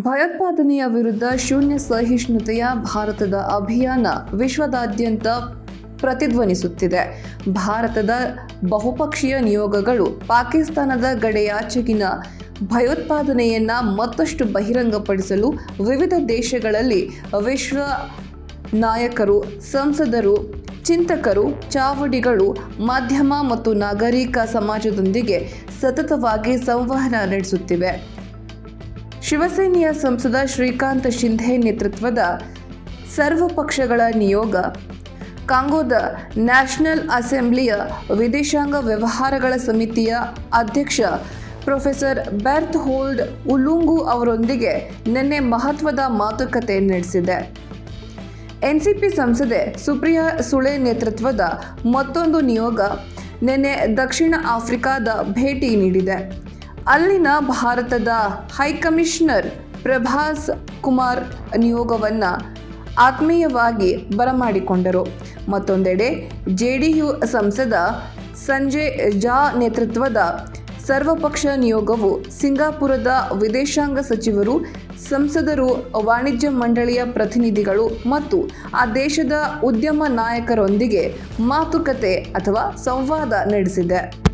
ಭಯೋತ್ಪಾದನೆಯ ವಿರುದ್ಧ ಶೂನ್ಯ ಸಹಿಷ್ಣುತೆಯ ಭಾರತದ ಅಭಿಯಾನ ವಿಶ್ವದಾದ್ಯಂತ ಪ್ರತಿಧ್ವನಿಸುತ್ತಿದೆ. ಭಾರತದ ಬಹುಪಕ್ಷೀಯ ನಿಯೋಗಗಳು ಪಾಕಿಸ್ತಾನದ ಗಡೆಯಾಚೆಗಿನ ಭಯೋತ್ಪಾದನೆಯನ್ನು ಮತ್ತಷ್ಟು ಬಹಿರಂಗಪಡಿಸಲು ವಿವಿಧ ದೇಶಗಳಲ್ಲಿ ವಿಶ್ವ ನಾಯಕರು, ಸಂಸದರು, ಚಿಂತಕರು, ಚಾವಡಿಗಳು, ಮಾಧ್ಯಮ ಮತ್ತು ನಾಗರಿಕ ಸಮಾಜದೊಂದಿಗೆ ಸತತವಾಗಿ ಸಂವಹನ ನಡೆಸುತ್ತಿವೆ. ಶಿವಸೇನೆಯ ಸಂಸದ ಶ್ರೀಕಾಂತ್ ಶಿಂಧೆ ನೇತೃತ್ವದ ಸರ್ವ ಪಕ್ಷಗಳ ನಿಯೋಗ, ಕಾಂಗೋದ ನ್ಯಾಷನಲ್ ಅಸೆಂಬ್ಲಿಯ ವಿದೇಶಾಂಗ ವ್ಯವಹಾರಗಳ ಸಮಿತಿಯ ಅಧ್ಯಕ್ಷ ಪ್ರೊಫೆಸರ್ ಬೆರ್ತ್ ಹೋಲ್ಡ್ ಉಲುಂಗು ಅವರೊಂದಿಗೆ ನಿನ್ನೆ ಮಹತ್ವದ ಮಾತುಕತೆ ನಡೆಸಿದೆ. ಎನ್ಸಿಪಿ ಸಂಸದೆ ಸುಪ್ರಿಯಾ ಸುಳೆ ನೇತೃತ್ವದ ಮತ್ತೊಂದು ನಿಯೋಗ ನಿನ್ನೆ ದಕ್ಷಿಣ ಆಫ್ರಿಕಾದ ಭೇಟಿ ನೀಡಿದೆ. ಅಲ್ಲಿನ ಭಾರತದ ಹೈಕಮಿಷನರ್ ಪ್ರಭಾಸ್ ಕುಮಾರ್ ನಿಯೋಗವನ್ನು ಆತ್ಮೀಯವಾಗಿ ಬರಮಾಡಿಕೊಂಡರು. ಮತ್ತೊಂದೆಡೆ ಜೆಡಿಯು ಸಂಸದ ಸಂಜಯ್ ಜಾ ನೇತೃತ್ವದ ಸರ್ವಪಕ್ಷ ನಿಯೋಗವು ಸಿಂಗಾಪುರದ ವಿದೇಶಾಂಗ ಸಚಿವರು, ಸಂಸದರು, ವಾಣಿಜ್ಯ ಮಂಡಳಿಯ ಪ್ರತಿನಿಧಿಗಳು ಮತ್ತು ಆ ದೇಶದ ಉದ್ಯಮ ನಾಯಕರೊಂದಿಗೆ ಮಾತುಕತೆ ಅಥವಾ ಸಂವಾದ ನಡೆಸಿದೆ.